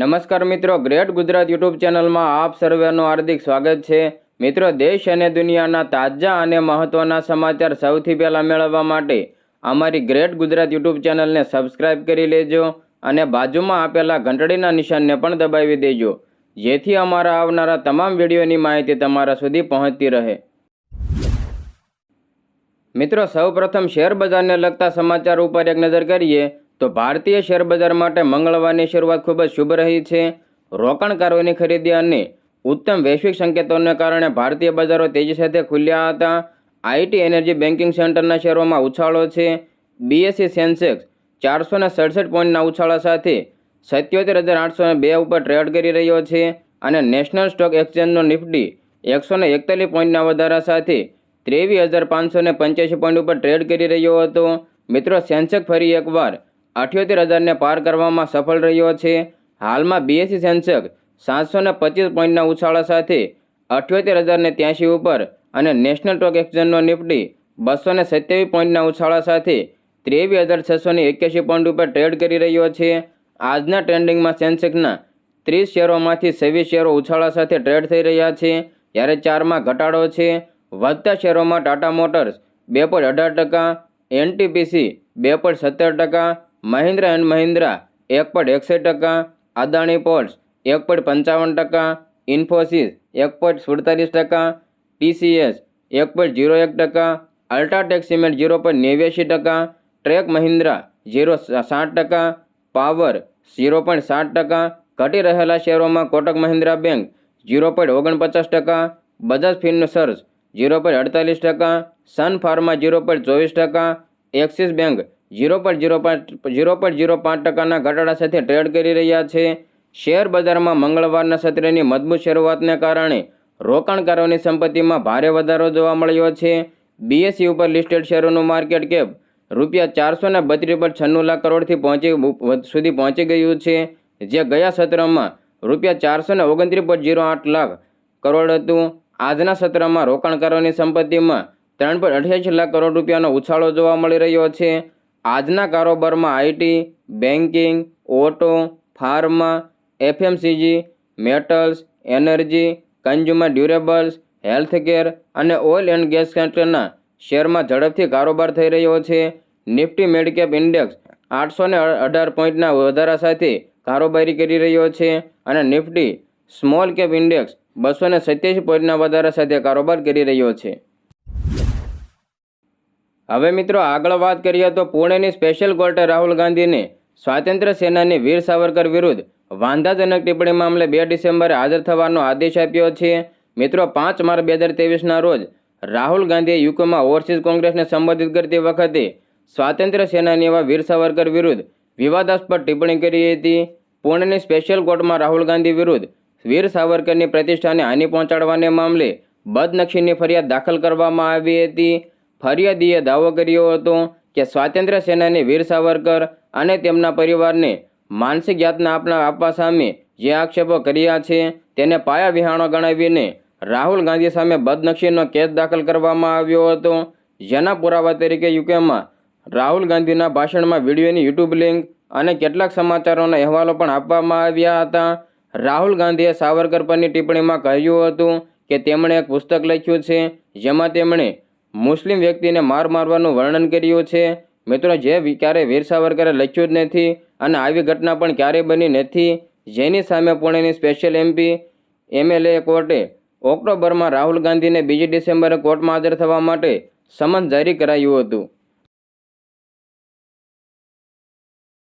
નમસ્કાર મિત્રો, great Gujarat YouTube ચેનલમાં આપ સર્વેનું હાર્દિક સ્વાગત છે. મિત્રો, દેશ અને દુનિયાના તાજા અને મહત્ત્વના સમાચાર સૌથી પહેલાં મેળવવા માટે અમારી ગ્રેટ ગુજરાત યુટ્યુબ ચેનલને સબસ્ક્રાઇબ કરી લેજો અને બાજુમાં આપેલા ઘંટડીના નિશાનને પણ દબાવી દેજો. જેથી અમારા આવનારા તમામ વિડીયોની માહિતી તમારા સુધી પહોંચતી રહે. મિત્રો, સૌપ્રથમ શેર બજારને લગતા સમાચાર ઉપર એક નજર કરીએ. તો ભારતીય શેર બજાર માટે મંગળવારની શરૂઆત ખૂબ જ શુભ રહી છે. રોકાણકારોની ખરીદી અને ઉત્તમ વૈશ્વિક સંકેતોને કારણે ભારતીય બજારો તેજી સાથે ખુલ્યા હતા. આઈટી એનર્જી બેન્કિંગ સેન્ટરના શેરોમાં ઉછાળો છે. બીએસસી સેન્સેક્સ ચારસો ને સડસઠ પોઈન્ટના ઉછાળા સાથે સત્યોતેર હજાર આઠસો બે ઉપર ટ્રેડ કરી રહ્યો છે અને નેશનલ સ્ટોક એક્સચેન્જનો નિફ્ટી એકસો ને એકતાલીસ પોઈન્ટના વધારા સાથે ત્રેવીસ હજાર પાંચસો ને પંચ્યાસી પોઈન્ટ ઉપર ટ્રેડ કરી રહ્યો હતો. મિત્રો, સેન્સેક્સ ફરી એકવાર અઠ્યોતેર હજારને પાર કરવામાં સફળ રહ્યો છે. હાલમાં બીએસસી સેન્સેક સાતસો ને પચીસ પોઈન્ટના ઉછાળા સાથે અઠ્યોતેર હજારને ત્યાંસી ઉપર અને નેશનલ સ્ટોક એક્સચેન્જનો નિફ્ટી બસો ને સત્યાવીસ પોઈન્ટના ઉછાળા સાથે ત્રેવીસ હજાર છસો ને એક્યાસી પોઈન્ટ ઉપર ટ્રેડ કરી રહ્યો છે. આજના ટ્રેન્ડિંગમાં સેન્સેક્સના ત્રીસ શેરોમાંથી છવ્વીસ શેરો ઉછાળા સાથે ટ્રેડ થઈ રહ્યા છે. જ્યારે ચારમાં ઘટાડો છે. વધતા શેરોમાં ટાટા મોટર્સ બે પોઈન્ટ અઢાર ટકા, એનટીપીસી બે પોઈન્ટ સત્તર ટકા મહિન્દ્રા એન્ડ મહિન્દ્રા એક પોઈન્ટ એકસઠ ટકા અદાણી પોર્ટ્સ એક પોઈન્ટ પંચાવન ટકા ઇન્ફોસિસ એક પોઈન્ટ સુડતાલીસ ટકા ટીસીએસ એક પોઈન્ટ જીરો એક ટકા અલ્ટ્રાટેક સિમેન્ટ જીરો પોઈન્ટ નેવ્યાસી ટકા ટ્રેક મહિન્દ્રા જીરો સાઠ ટકા પાવર ઝીરો પોઈન્ટ સાત ટકા ઘટી રહેલા શેરોમાં Kotak Mahindra bank zero point ઓગણપચાસ ટકા બજાજ ફિનસર્સ ઝીરો પોઈન્ટ અડતાલીસ ટકા સન ફાર્મા ઝીરો પોઈન્ટ ચોવીસ ટકા Axis bank zero point zero પાંચ, ઝીરો પોઈન્ટ ઝીરો પાંચ ટકાના ઘટાડા સાથે ટ્રેડ કરી રહ્યા છે. શેર બજારમાં મંગળવારના સત્રની મજબૂત શરૂઆતને કારણે રોકાણકારોની સંપત્તિમાં ભારે વધારો જોવા મળ્યો છે. બીએસસી ઉપર લિસ્ટેડ શેરોનું માર્કેટ કેપ રૂપિયા ચારસો ને બત્રીસ પર છન્નું લાખ કરોડથી પહોંચી સુધી પહોંચી ગયું છે. જે ગયા સત્રમાં રૂપિયા ચારસો ને ઓગણત્રીસ પોઈન્ટ ઝીરો આઠ લાખ કરોડ હતું. આજના સત્રમાં રોકાણકારોની સંપત્તિમાં ત્રણ પોઈન્ટ અઠ્યાસી લાખ કરોડ રૂપિયાનો ઉછાળો જોવા મળી રહ્યો છે. આજના કારોબારમાં IT banking auto, pharma FMCG metals, energy, consumer durables, healthcare અને ઓઇલ એન્ડ ગેસ સેક્ટરના શેરમાં ઝડપથી કારોબાર થઈ રહ્યો છે. નિફ્ટી મેડકેપ ઇન્ડેક્સ આઠસો ને અઢાર પોઈન્ટના વધારા સાથે કારોબારી કરી રહ્યો છે અને નિફ્ટી સ્મોલ કેપ ઇન્ડેક્સ બસો ને સત્યાસી પોઈન્ટના વધારા સાથે કારોબાર કરી રહ્યો છે. હવે મિત્રો, આગળ વાત કરીએ તો પુણેની સ્પેશિયલ કોર્ટે રાહુલ ગાંધીને સ્વાતંત્ર્ય સેનાની વીર સાવરકર વિરુદ્ધ વાંધાજનક ટિપ્પણી મામલે બે ડિસેમ્બરે હાજર થવાનો આદેશ આપ્યો છે. મિત્રો, પાંચ માર્ચ બે હજાર તેવીસના રોજ રાહુલ ગાંધીએ યુકેમાં ઓવરસીઝ કોંગ્રેસને સંબોધિત કરતી વખતે સ્વાતંત્ર્ય સેનાની એવા વીર સાવરકર વિરુદ્ધ વિવાદાસ્પદ ટિપ્પણી કરી હતી. પુણેની સ્પેશિયલ કોર્ટમાં રાહુલ ગાંધી વિરુદ્ધ વીર સાવરકરની પ્રતિષ્ઠાને હાનિ પહોંચાડવાને મામલે બદનક્ષીની ફરિયાદ દાખલ કરવામાં આવી હતી. ફરિયાદીએ દાવો કર્યો હતો કે સ્વાતંત્ર્ય સેનાની વીર સાવરકર અને તેમના પરિવારને માનસિક યાતના આપના આપવા સામે જે આક્ષેપો કર્યા છે તેને પાયા વિહાણો ગણાવીને રાહુલ ગાંધી સામે બદનક્ષીનો કેસ દાખલ કરવામાં આવ્યો હતો. જેના પુરાવા તરીકે યુકેમાં રાહુલ ગાંધીના ભાષણમાં વિડીયોની યુટ્યુબ લિંક અને કેટલાક સમાચારોના અહેવાલો પણ આપવામાં આવ્યા હતા. રાહુલ ગાંધીએ સાવરકર પરની ટિપ્પણીમાં કહ્યું હતું કે તેમણે એક પુસ્તક લખ્યું છે, જેમાં તેમણે મુસ્લિમ વ્યક્તિને માર મારવાનું વર્ણન કર્યું છે. મિત્રો, જે ક્યારેય વીર સાવરકરે લખ્યું જ નથી અને આવી ઘટના પણ ક્યારેય બની નથી. જેની સામે પુણેની સ્પેશિયલ એમપી એમએલએ કોર્ટે ઓક્ટોબરમાં રાહુલ ગાંધીને બીજી ડિસેમ્બરે કોર્ટમાં હાજર થવા માટે સમન જારી કરાયું હતું.